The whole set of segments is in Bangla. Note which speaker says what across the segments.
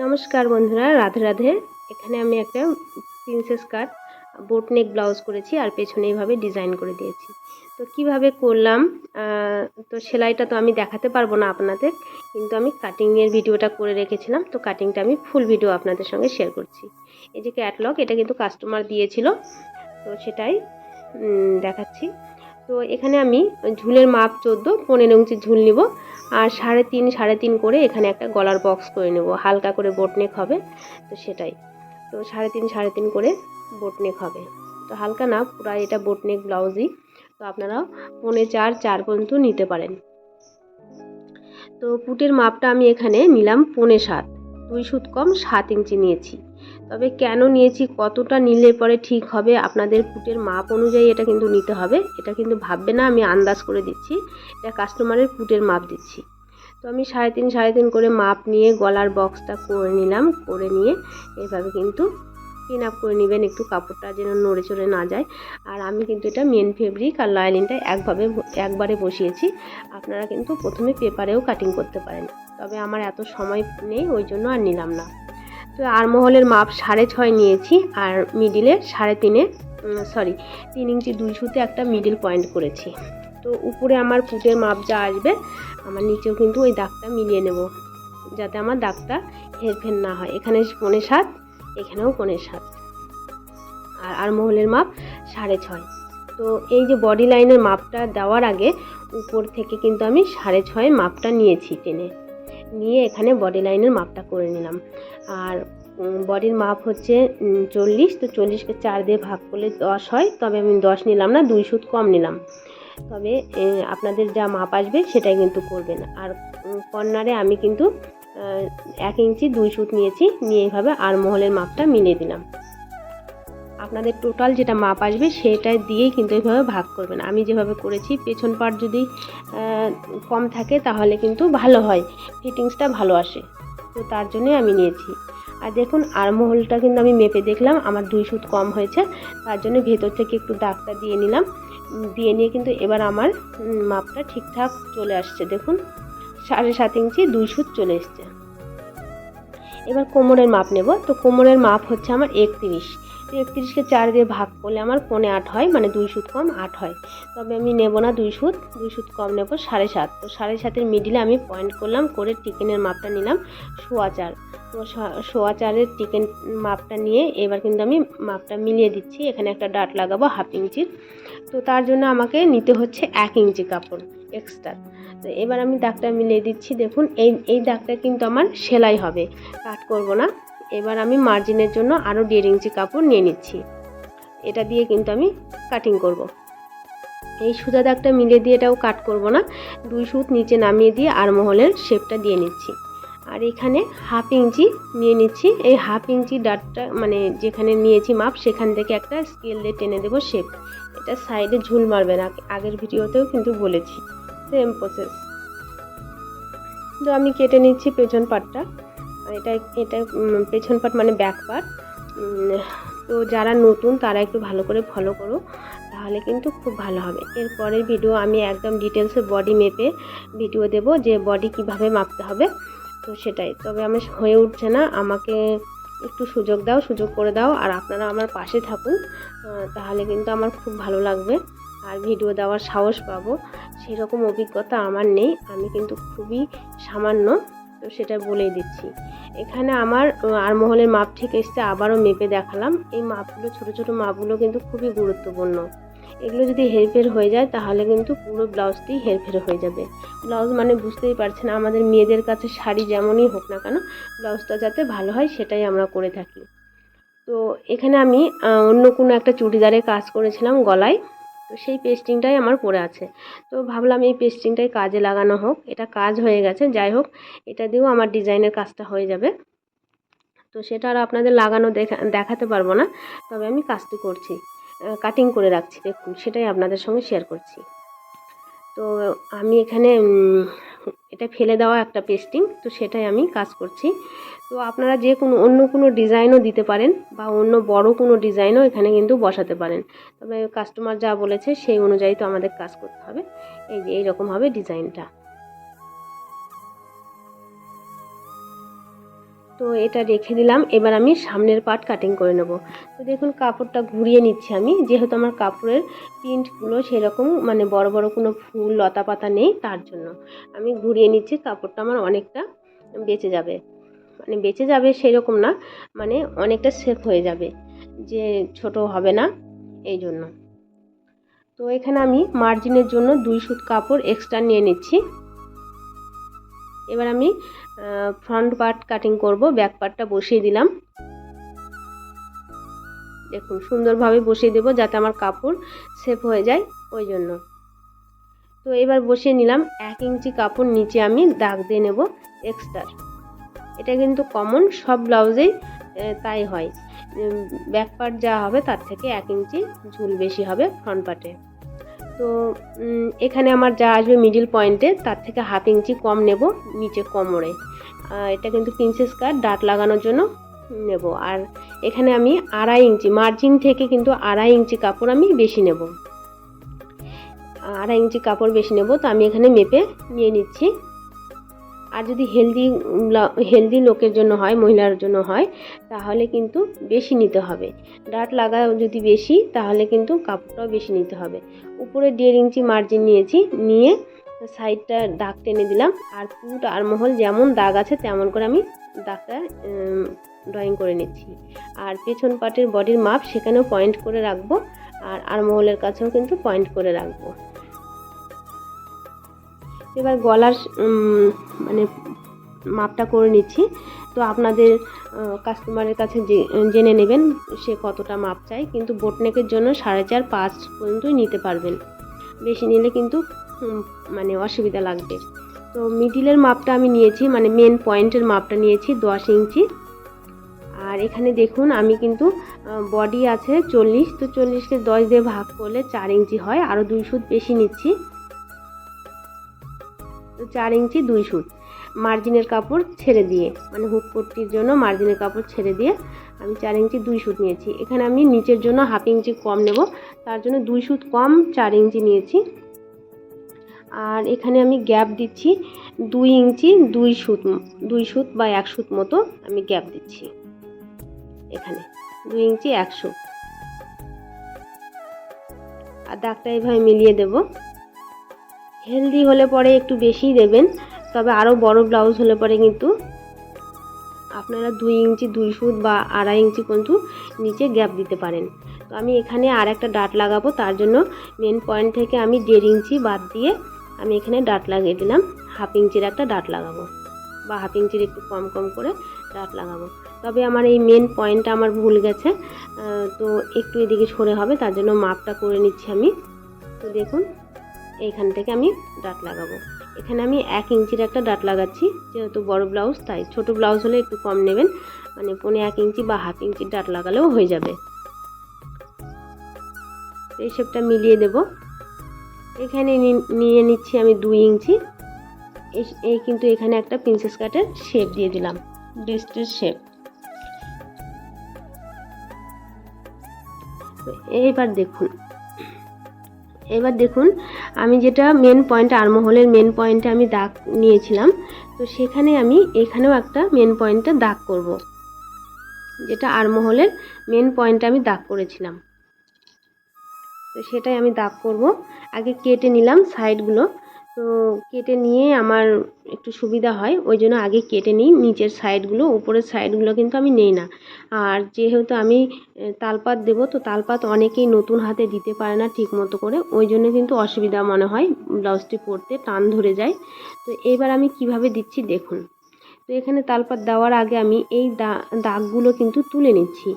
Speaker 1: নমস্কার বন্ধুরা, রাধে রাধে। এখানে আমি একটা princess cut boat neck blouse করেছি আর পেছনে এইভাবে ডিজাইন করে দিয়েছি। তো কীভাবে করলাম? তো সেলাইটা তো আমি দেখাতে পারব না আপনাদের, কিন্তু আমি কাটিংয়ের ভিডিওটা করে রেখেছিলাম। তো কাটিংটা আমি ফুল ভিডিও আপনাদের সঙ্গে শেয়ার করছি। এই যে ক্যাটলগ এটা কিন্তু কাস্টমার দিয়েছিল। তো সেটাই দেখাচ্ছি। তো এখানে আমি ঝুলের মাপ চোদ্দ, পনেরো ইঞ্চি ঝুল নিব আর সাড়ে তিন সাড়ে তিন করে এখানে একটা গলার বক্স করে নেব। হালকা করে বোটনেক হবে, তো সেটাই। তো সাড়ে তিন সাড়ে তিন করে বোটনেক হবে। তো হালকা না পুরা এটা বোটনেক ব্লাউজই। তো আপনারা পৌনে চার চার পর্যন্ত নিতে পারেন। তো পুটের মাপটা আমি এখানে নিলাম পৌনে সাত। দুই সুত কম, সাত ইঞ্চি নিয়েছি। তবে কেন নিয়েছি, কতটা নিলে পরে ঠিক হবে, আপনাদের পুটের মাপ অনুযায়ী এটা কিন্তু নিতে হবে। এটা কিন্তু ভাববে না, আমি আন্দাজ করে দিচ্ছি। এটা কাস্টমারের পুটের মাপ দিচ্ছি। তো আমি সাড়ে তিন সাড়ে তিন করে মাপ নিয়ে গলার বক্সটা করে নিলাম, করে নিয়ে এভাবে কিন্তু পিন আপ করে নেবেন, একটু কাপড়টা যেন নড়ে চড়ে না যায়। আর আমি কিন্তু এটা মেন ফেব্রিক আর লাইনিংটা একভাবে একবারে বসিয়েছি। আপনারা কিন্তু প্রথমে পেপারেও কাটিং করতে পারেন। তবে আমার এত সময় নেই, ওই জন্য আর নিলাম না। তো আরমহলের মাপ সাড়ে ছয় নিয়েছি আর মিডিলে সাড়ে তিনে সরি তিন ইঞ্চি দুই সুতে একটা মিডিল পয়েন্ট করেছি। তো উপরে আমার পুটের মাপ যা আসবে, আমার নিচেও কিন্তু ওই দাগটা মিলিয়ে নেব, যাতে আমার দাগটা হেরফের না হয়। এখানে পনে সাত, এখানেও পনে সাত। আর আরমহলের মাপ সাড়ে ছয়। তো এই যে বডি লাইনের মাপটা দেওয়ার আগে উপর থেকে কিন্তু আমি সাড়ে ছয় মাপটা নিয়েছি টেনে। নিয়ে এখানে বডি লাইনের মাপটা করে নিলাম। আর বডির মাপ হচ্ছে চল্লিশ, তো চল্লিশকে চার দিয়ে ভাগ করলে দশ হয়, তবে আমি দশ নিলাম না, দুই সুত কম নিলাম। তবে আপনাদের যা মাপ আসবে সেটাই কিন্তু করবেন। আর কর্নারে আমি কিন্তু এক ইঞ্চি দুই সুত নিয়েছি, নিয়ে এইভাবে আর মহলের মাপটা মিলিয়ে দিলাম। আপনাদের টোটাল যেটা মাপ আসবে সেটাই দিয়েই কিন্তু এইভাবে ভাগ করবেন। আমি যেভাবে করেছি, পেছন পার্ট যদি কম থাকে তাহলে কিন্তু ভালো হয়। ফিটিংসটা ভালো আসে। তো তার জন্যই আমি নিয়েছি। আর দেখুন আরমহলটা কিন্তু আমি মেপে দেখলাম, আমার দুই সুত কম হয়েছে। তার জন্য ভেতর থেকে একটু দাগটা দিয়ে নিলাম। দিয়ে নিয়ে কিন্তু এবার আমার মাপটা ঠিকঠাক চলে আসছে। দেখুন, সাড়ে সাত ইঞ্চি দুই সুত চলে এসছে। এবার কোমরের মাপ নেব। তো কোমরের মাপ হচ্ছে আমার একত্রিশ। একত্রিশকে চার দিয়ে ভাগ করলে আমার পৌনে আট হয় মানে দুই সুত কম আট হয়। তবে আমি নেব না দুই সুত দুই সুত কম নেব সাড়ে সাত। তো সাড়ে সাতের মিডিলে আমি পয়েন্ট করলাম, করে টিকেনের মাপটা নিলাম সোয়া চার। তো সোয়া চারের টিকেন মাপটা নিয়ে এবার কিন্তু আমি মাপটা মিলিয়ে দিচ্ছি। এখানে একটা ডাট লাগাবো হাফ ইঞ্চির। তো তার জন্য আমাকে নিতে হচ্ছে এক ইঞ্চি কাপড় এক্সট্রা তো এবার আমি দাগটা মিলিয়ে দিচ্ছি। দেখুন, এই এই দাগটা কিন্তু আমার সেলাই হবে। কাট করব না। এবার আমি মার্জিনের জন্য আরও দেড় ইঞ্চি কাপড় নিয়ে নিচ্ছি। এটা দিয়ে কিন্তু আমি কাটিং করব। এই সুতা দাগটা মিলে দিয়ে এটাও কাট করব না, দুই সুত নিচে নামিয়ে দিয়ে আর মহলের শেপটা দিয়ে নিচ্ছি। আর এখানে হাফ ইঞ্চি নিয়ে নিচ্ছি। এই হাফ ইঞ্চি ডাটটা মানে যেখানে নিয়েছি মাপ, সেখান থেকে একটা স্কেল দিয়ে টেনে দেবো শেপ এটা সাইডে ঝুল মারবে না, আগের ভিডিওতেও কিন্তু বলেছি। সেম প্রসেস তো আমি কেটে নিচ্ছি পেছন পাটটা এটা এটা পেছন পাট মানে ব্যাক পার্ট তো যারা নতুন তারা একটু ভালো করে ফলো করো, তাহলে কিন্তু খুব ভালো হবে। এরপরের ভিডিও আমি একদম ডিটেলসে বডি মেপে ভিডিও দেব যে বডি কীভাবে মাপতে হবে, তো সেটাই। তবে আমার হয়ে উঠছে না, আমাকে একটু সুযোগ দাও, সুযোগ করে দাও, আর আপনারা আমার পাশে থাকুন তাহলে কিন্তু আমার খুব ভালো লাগবে, আর ভিডিও দেওয়ার সাহস পাবো। সেরকম অভিজ্ঞতা আমার নেই, আমি কিন্তু খুবই সামান্য তো সেটা বলেই দিচ্ছি। এখানে আমার আরমহলের মাপ ঠিক এসছে, আবারও মেপে দেখালাম। এই মাপগুলো, ছোট ছোট মাপগুলো কিন্তু খুবই গুরুত্বপূর্ণ। এগুলো যদি হেরফের হয়ে যায়, তাহলে কিন্তু পুরো ব্লাউজটি হেরফের হয়ে যাবে। ব্লাউজ মানে বুঝতেই পারছেন, আমাদের মেয়েদের কাছে শাড়ি যেমনই হোক না কেন, ব্লাউজটা যাতে ভালো হয় সেটাই আমরা করে থাকি। তো এখানে আমি অন্য কোনো একটা চুড়িদারের কাজ করেছিলাম গলায়। তো সেই পেস্টিংটাই আমার পড়ে আছে। তো ভাবলাম এই পেস্টিংটাই কাজে লাগানো হোক। এটা কাজ হয়ে গেছে, যাই হোক। এটা দিয়েও আমার ডিজাইনের কাজটা হয়ে যাবে। তো সেটা আর আপনাদের লাগানো দেখা, দেখাতে পারব না। তবে আমি কাজটি করছি। কাটিং করে রাখছি, দেখুন। সেটাই আপনাদের সঙ্গে শেয়ার করছি। তো আমি এখানে এটা ফেলে দেওয়া একটা পেস্টিং তো সেটাই আমি কাজ করছি। তো আপনারা যে কোনো অন্য কোনো ডিজাইনও দিতে পারেন বা অন্য বড় কোনো ডিজাইনও এখানে কিন্তু বসাতে পারেন। তবে কাস্টমার যা বলেছে সেই অনুযায়ী তো আমাদের কাজ করতে হবে। এই যে এইরকমভাবে ডিজাইনটা। তো এটা রেখে দিলাম। এবার আমি সামনের পার্ট কাটিং করে নেব। তো দেখুন, কাপড়টা ঘুরিয়ে নিচ্ছি আমি। যেহেতু আমার কাপড়ের প্রিন্টগুলো সেরকম মানে বড় বড় কোনো ফুল, লতা পাতা নেই তার জন্য। আমি ঘুরিয়ে নিচ্ছি, কাপড়টা আমার অনেকটা বেঁচে যাবে। মানে বেঁচে যাবে সেরকম না মানে অনেকটা সেফ হয়ে যাবে, যে ছোট হবে না এই জন্য। তো এখানে আমি মার্জিনের জন্য দুই সুত কাপড় এক্সট্রা নিয়ে নিচ্ছি। এবার আমি ফ্রন্ট পার্ট কাটিং করব ব্যাক পার্টটা বসিয়ে দিলাম। দেখুন, সুন্দরভাবে বসিয়ে দেবো যাতে আমার কাপড় সেফ হয়ে যায়, ওই জন্য। তো এবার বসিয়ে নিলাম, এক ইঞ্চি কাপড় নিচে আমি দাগ দিয়ে নেব এক্সট্রার এটা কিন্তু কমন সব ব্লাউজেই তাই হয়। ব্যাক পার্ট যা হবে তার থেকে এক ইঞ্চি ঝুল বেশি হবে ফ্রন্ট পার্টে তো এখানে আমার যা আসবে মিডিল পয়েন্টে তার থেকে হাফ ইঞ্চি কম নেব, নিচে কোমরে এটা কিন্তু প্রিন্সেস কাট ডাট লাগানোর জন্য নেব। আর এখানে আমি আড়াই ইঞ্চি মার্জিন থেকে কিন্তু আড়াই ইঞ্চি কাপড় আমি বেশি নেব। আড়াই ইঞ্চি কাপড় বেশি নেব, তো আমি এখানে মেপে নিয়ে নিচ্ছি। আর যদি হেলদি হেলদি লোকের জন্য হয়, মহিলার জন্য হয়, তাহলে কিন্তু বেশি নিতে হবে। ডাট লাগা যদি বেশি, তাহলে কিন্তু কাপড়টাও বেশি নিতে হবে। উপরে দেড় ইঞ্চি মার্জিন নিয়েছি, নিয়ে সাইডটা দাগ টেনে দিলাম, আর পুট আর মহল যেমন দাগ আছে, তেমন করে আমি দাগটা ড্রয়িং করে নিচ্ছি। আর পেছন পাটের বডির মাপ সেখানেও পয়েন্ট করে রাখব, আর আর মহলের কাছেও কিন্তু পয়েন্ট করে রাখব। এবার গলার মানে মাপটা করে নিচ্ছি। তো আপনাদের কাস্টমারের কাছে জেনে নেবেন সে কতটা মাপ চাই কিন্তু বোটনেকের জন্য সাড়ে চার, পাঁচ পর্যন্তই নিতে পারবেন। বেশি নিলে কিন্তু মানে অসুবিধা লাগবে। তো মিডিলের মাপটা আমি নিয়েছি মানে মেন পয়েন্টের মাপটা নিয়েছি, দশ ইঞ্চি। আর এখানে দেখুন, আমি কিন্তু বডি আছে চল্লিশ, তো চল্লিশকে দশ দিয়ে ভাগ করলে চার ইঞ্চি হয় আরও দুই সুত বেশি নিচ্ছি। তো চার ইঞ্চি দুই সুত। মার্জিনের কাপড় ছেড়ে দিয়ে মানে হুক পট্টির জন্য মার্জিনের কাপড় ছেড়ে দিয়ে আমি চার ইঞ্চি দুই সুত নিয়েছি। এখানে আমি নিচের জন্য হাফ ইঞ্চি কম নেব, তার জন্য দুই সুত কম চার ইঞ্চি নিয়েছি। আর এখানে আমি গ্যাপ দিচ্ছি দুই ইঞ্চি দুই সুত দুই সুত বা এক সুত মতো আমি গ্যাপ দিচ্ছি। এখানে দুই ইঞ্চি এক সুত। আর দাগটা এইভাবে মিলিয়ে দেব। হেলদি হলে পরে একটু বেশি দেবেন, তবে আরও বড় ব্লাউজ হলে পরে কিন্তু আপনারা দুই ইঞ্চি, দুই ফুট বা আড়াই ইঞ্চি পর্যন্ত নিচে গ্যাপ দিতে পারেন। তো আমি এখানে আর একটা ডাট লাগাবো, তার জন্য মেন পয়েন্ট থেকে আমি দেড় ইঞ্চি বাদ দিয়ে আমি এখানে ডাট লাগিয়ে দিলাম হাফ ইঞ্চির একটা ডাট লাগাবো বা হাফ ইঞ্চির একটু কম কম করে ডাট লাগাবো। তবে আমার এই মেন পয়েন্টটা আমার ভুল গেছে তো একটু এদিকে সরে হবে, তার জন্য মাপটা করে নিচ্ছি আমি। তো দেখুন এইখান থেকে আমি ডাট লাগাবো। এখানে আমি এক ইঞ্চির একটা ডাট লাগাচ্ছি, যেহেতু বড় ব্লাউজ, তাই ছোট ব্লাউজ হলে একটু কম নেবেন। মানে পনে এক ইঞ্চি বা হাফ ইঞ্চির ডাট লাগালেও হয়ে যাবে। এই শেপটা মিলিয়ে দেব। এখানে নিয়ে নিচ্ছি আমি দুই ইঞ্চি। এই কিন্তু এখানে একটা প্রিন্সেস কাটের শেপ দিয়ে দিলাম ডিস্টের শেপ এইবার দেখুন এবার দেখুন, আমি যেটা মেন পয়েন্ট আরমহলের মেন পয়েন্টে আমি দাগ নিয়েছিলাম, তো সেখানে আমি এখানেও একটা মেন পয়েন্টে দাগ করব। যেটা আরমহলের মেন পয়েন্টে আমি দাগ করেছিলাম। তো সেটাই আমি দাগ করব। আগে কেটে নিলাম সাইডগুলো তো কেটে নিয়ে আমার একটু সুবিধা হয়, ওই জন্য আগে কেটে নিই। নিচের সাইডগুলো, উপরের সাইডগুলো কিন্তু আমি নেই না। আর যেহেতু আমি তালপাত দেব, তো তালপাত অনেকেই নতুন হাতে দিতে পারে না ঠিক মতো করে। ওই জন্য কিন্তু অসুবিধা মনে হয়, ব্লাউজটি পরতে টান ধরে যায়। তো এবার আমি কীভাবে দিচ্ছি দেখুন। তো এখানে তালপাত দেওয়ার আগে আমি এই দা, দাগগুলো কিন্তু তুলে নিচ্ছি।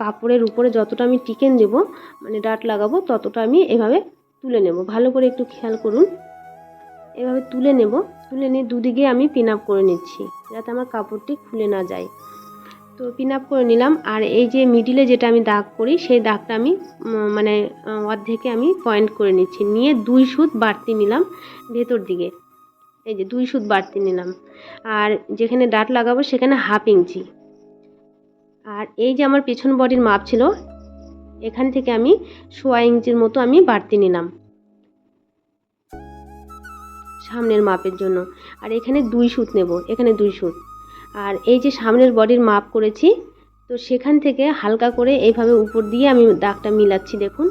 Speaker 1: কাপড়ের উপরে যতটা আমি টিকেন দেব মানে ডাট লাগাবো, ততটা আমি এভাবে তুলে নেব। ভালো করে একটু খেয়াল করুন। এভাবে তুলে নেব। তুলে নিয়ে দুদিকে আমি পিন আপ করে নিচ্ছি, যাতে আমার কাপড়টি খুলে না যায়। তো পিন আপ করে নিলাম, আর এই যে মিডিলে যেটা আমি দাগ করি, সেই দাগটা আমি মানে অর্ধেকে আমি পয়েন্ট করে নিচ্ছি। নিয়ে দুই সুত বাড়তি নিলাম ভেতর দিকে। এই যে দুই সুত বাড়তি নিলাম। আর যেখানে ডাট লাগাবো সেখানে হাফ ইঞ্চি আর এই যে আমার পেছন বডির মাপ ছিল, এখান থেকে আমি সোয়া ইঞ্চির মতো আমি বাড়তি নিলাম। সামনের মাপের জন্য। আর এখানে দুই সুত নেব, এখানে দুই সুত। আর এই যে সামনের বডির মাপ করেছি, তো সেখান থেকে হালকা করে এইভাবে উপর দিয়ে আমি দাগটা মিলাচ্ছি, দেখুন।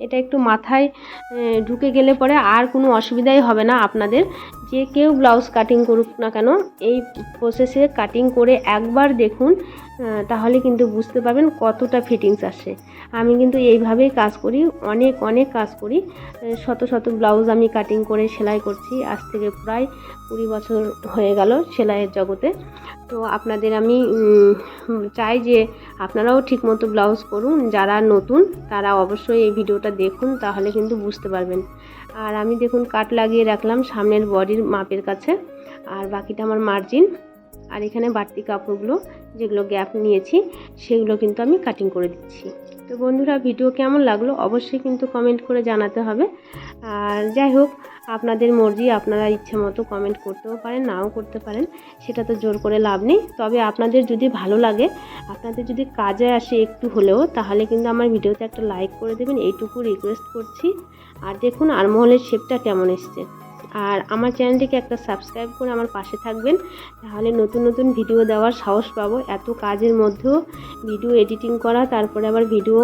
Speaker 1: এটা একটু মাথায় ঢুকে গেলে পরে আর কোনো অসুবিধাই হবে না আপনাদের। যে কেউ ব্লাউজ কাটিং করুক না কেন, এই প্রসেসে কাটিং করে একবার দেখুন তাহলে কিন্তু বুঝতে পারবেন কতটা ফিটিংস আসে। আমি কিন্তু এইভাবেই কাজ করি, অনেক অনেক কাজ করি। শত শত ব্লাউজ আমি কাটিং করে সেলাই করছি। আজ থেকে প্রায় কুড়ি বছর হয়ে গেল সেলাইয়ের জগতে। তো আপনাদের আমি চাই যে আপনারাও ঠিকমতো ব্লাউজ করুন। যারা নতুন, তারা অবশ্যই এই ভিডিওটা দেখুন, তাহলে কিন্তু বুঝতে পারবেন। আর আমি দেখুন, কাট লাগিয়ে রাখলাম, সামনের বডির মাপের কাছে, আর বাকিটা আমার মার্জিন আর এখানে বাড়তি কাপড়গুলো যেগুলো গ্যাপ নিয়েছি, সেগুলো কিন্তু আমি কাটিং করে দিচ্ছি। তো বন্ধুরা ভিডিও কেমন লাগল অবশ্যই কিন্তু কমেন্ট করে জানাতে হবে। আর যাই হোক, আপনাদের মর্জি, আপনারা ইচ্ছে মতো কমেন্ট করতেও পারেন, নাও করতে পারেন, সেটা তো জোর করে লাভ নেই। তবে আপনাদের যদি ভালো লাগে, আপনাদের যদি কাজে আসে একটু হলেও, তাহলে কিন্তু আমার ভিডিওতে একটা লাইক করে দেবেন, এইটুকু রিকোয়েস্ট করছি। আর দেখুন, আরমহলের শেপটা কেমন এসছে। আর আমার চ্যানেলটিকে একটা সাবস্ক্রাইব করে আমার পাশে থাকবেন। তাহলে নতুন নতুন ভিডিও দেওয়ার সাহস পাবো। এত কাজের মধ্যেও ভিডিও এডিটিং করা, তারপরে আবার ভিডিও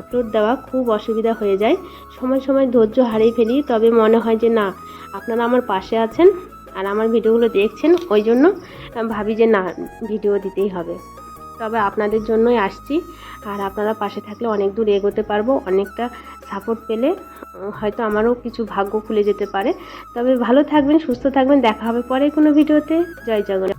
Speaker 1: আপলোড দেওয়া খুব অসুবিধা হয়ে যায়। সময় সময় ধৈর্য হারিয়ে ফেলি, তবে মনে হয় যে না, আপনারা আমার পাশে আছেন আর আমার ভিডিওগুলো দেখছেন, ওই জন্য ভাবি যে না, ভিডিও দিতেই হবে। তবে আপনাদের জন্যই আসছি। আর আপনারা পাশে থাকলে অনেক দূর এগোতে পারব, অনেকটা সাপোর্ট পেলে হয়তো আমারও কিছু ভাগ্য খুলে যেতে পারে। তবে ভালো থাকবেন, সুস্থ থাকবেন, দেখা হবে পরে কোনো ভিডিওতে। জয় জগন্নাথ।